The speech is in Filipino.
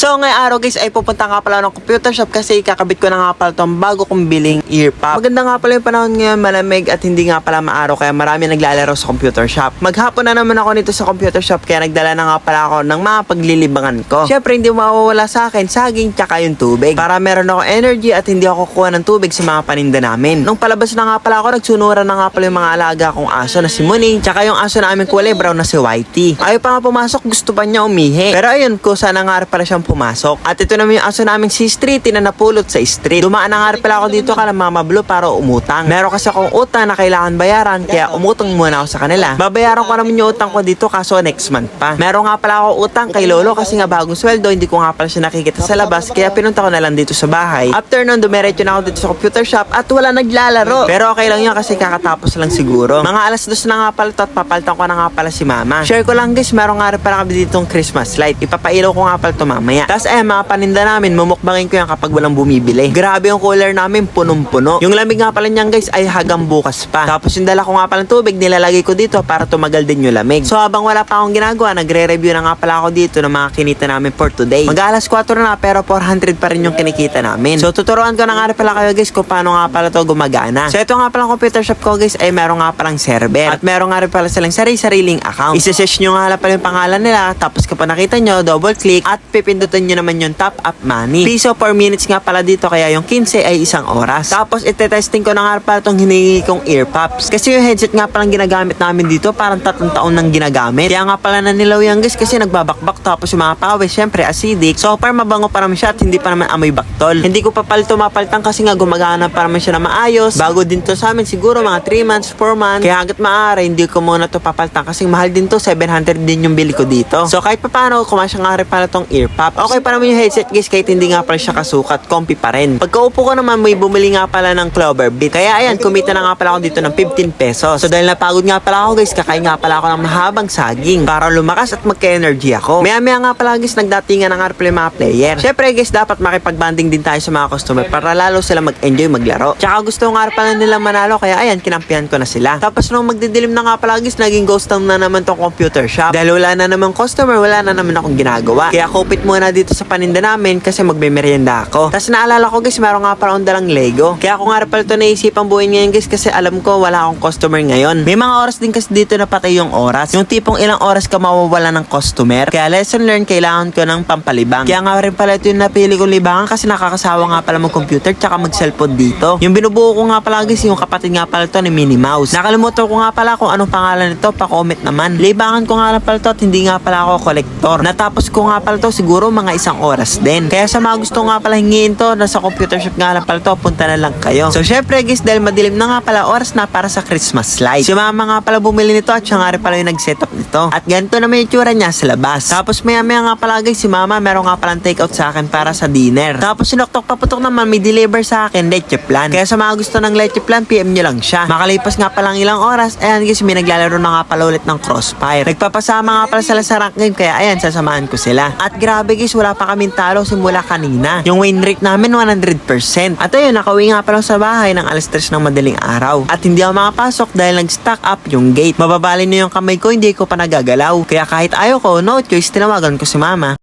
So ngayong araw guys ay pupunta nga pala ng computer shop kasi kakabit ko na nga pala itong bago kong biling earpop. Maganda nga pala yung panahon ngayon malamig at hindi nga pala maaraw kaya marami naglalaro sa computer shop. Maghapon na naman ako nito sa computer shop kaya nagdala na nga pala ako ng mga paglilibangan ko. Syempre hindi mawawala sa akin saging tsaka yung tubig para meron ako energy at hindi ako kukuha ng tubig sa mga paninda namin. Nung palabas na nga pala ako nagsunuran na nga pala yung mga alaga kong aso na si Muning tsaka yung aso namin kulay brown na si Whitey. Ayaw pa nga pumasok gusto pa niya umihi. Pero ayun ko sana nga pala siyang pumasok. At ito naman yung aso naming si Street na napulot sa street. Dumaan na nga pala ako dito kala Mama Blue para umutang. Meron kasi akong utang na kailangan bayaran kaya umutang muna ako sa kanila. Babayaran ko naman yung utang ko dito kaso next month pa. Meron nga pala ako utang kay Lolo kasi nga bagong sweldo hindi ko nga pala siya nakikita sa labas kaya pinunta ko na lang dito sa bahay. After nun dumiretso na ako dito sa computer shop at wala naglalaro. Pero okay lang yun kasi kakatapos lang siguro. Mga alas dos na nga pala to at papalitan ko na nga pala si Mama. Share ko lang guys, meron nga rin pala kami ditong Christmas light. Ipapailaw ko nga pala to mamaya. Tapos eh, mga paninda namin, mumukbangin ko yan kapag walang bumibili. Grabe yung cooler namin, punong-puno. Yung lamig nga pala niyan guys ay hagang bukas pa. Tapos yung dala ko nga pala tubig, nilalagay ko dito para tumagal din yung lamig. So habang wala pa akong ginagawa, nagre-review na nga pala ako dito ng mga kinita namin for today. Mag alas 4 na pero 400 pa rin yung kinikita namin. So tuturuan ko na nga pala kayo guys kung paano nga pala to gumagana. So ito nga pala computer shop ko guys ay meron nga palang server. At meron nga rin pala silang sarili-sariling account. Isa-search nyo nga pala yung pangalan nila. Tapos kapag nakita nyo, double click at pipindutin nyo naman yung top up money. Piso per minutes nga pala dito kaya yung 15 ay isang oras. Tapos ite-testing ko na nga pala itong hinihingi kong earpops. Kasi yung headset nga palang ginagamit namin dito parang tatlong taon nang ginagamit. Kaya nga pala nanilaw yan guys kasi nagbabakbak tapos yung mga pawis syempre acidic. So far mabango pa naman siya at hindi pa naman amoy baktol. Hindi ko pa palito mapalitan kasi nga gumagana pa naman siya na maayos. Bago din to sa amin siguro mga 3 months, 4 months. Kaya hanggat maaari hindi ko muna to papalitan kasi mahal din to 700 din yung bili ko dito. So kahit pa paano kumasya nga rin pala tong earpop. Okay pa naman yung headset guys kahit hindi nga pala siya kasukat. Comfy pa rin. Pagkaupo ko naman may bumili nga pala ng Clover Beat. Kaya ayan kumita na nga pala ako dito ng 15 pesos. So dahil napagod nga pala ako guys kakain nga pala ako ng mahabang saging para lumakas at magka-energy ako. Maya maya nga pala guys nagdatingan na nga pala mga player. Syempre guys dapat makipag-banding din tayo sa mga customer para lalo sila mag-enjoy maglaro. Tsaka gusto nga pala nila manalo kaya ayan kinampihan ko na sila. Tapos nung magdidilim na nga pala guys naging ghost town na naman tong computer shop. Dahil wala na naman customer wala na naman akong ginagawa. Kaya kupit muna dito sa paninda namin kasi magme-merienda ako. Tapos naalala ko guys meron nga pala akong dalang Lego. Kaya ako nga pala ito naisipang buuin ngayon guys kasi alam ko wala akong customer ngayon. May mga oras din kasi dito na patay yung oras. Yung tipong ilang oras ka mawawala ng customer. Kaya lesson learned kailangan ko ng pampalibang. Kaya nga rin pala ito yung napili kong libangan kasi nakakasawa nga pala mag computer tsaka mag cellphone dito. Yung binubuo ko nga pala guys yung kapatid nga pala ito ni Minnie Mouse. Nakalimutan ko nga pala kung anong pangalan nito pa-comment naman. Libangan ko nga pala ito at hindi nga pala ako kolektor. Natapos ko nga pala ito siguro mga isang oras din. Kaya sa mga gusto nga pala hingiin to nasa computer shop nga lang pala to punta na lang kayo. So syempre guys dahil madilim na nga pala oras na para sa Christmas light. Si mama nga pala bumili nito at siya nga rin pala yung nag-setup nito. At ganito naman yung tsura niya sa labas. Tapos maya maya nga pala guys si mama meron nga palang take out sa akin para sa dinner. Tapos sinoktok paputok naman may deliver sa akin leche plan. Kaya sa mga gusto ng leche plan PM nyo lang siya. Makalipas nga palang ilang oras ayan guys may naglalaro na nga pala ulit ng crossfire. Nagpapasama nga pala sila sa rank game kaya ayan sasamahan ko sila. At grabe guys wala pa kaming talo simula kanina. Yung win rate namin 100%. At ayun nakauwi nga pala sa bahay ng alas 3 ng madaling araw. At hindi ako makapasok dahil nag-stack up yung gate. Mababali na yung kamay ko hindi ko pa nagagalaw. Kaya kahit ayaw ko no choice tinawagan ko si mama.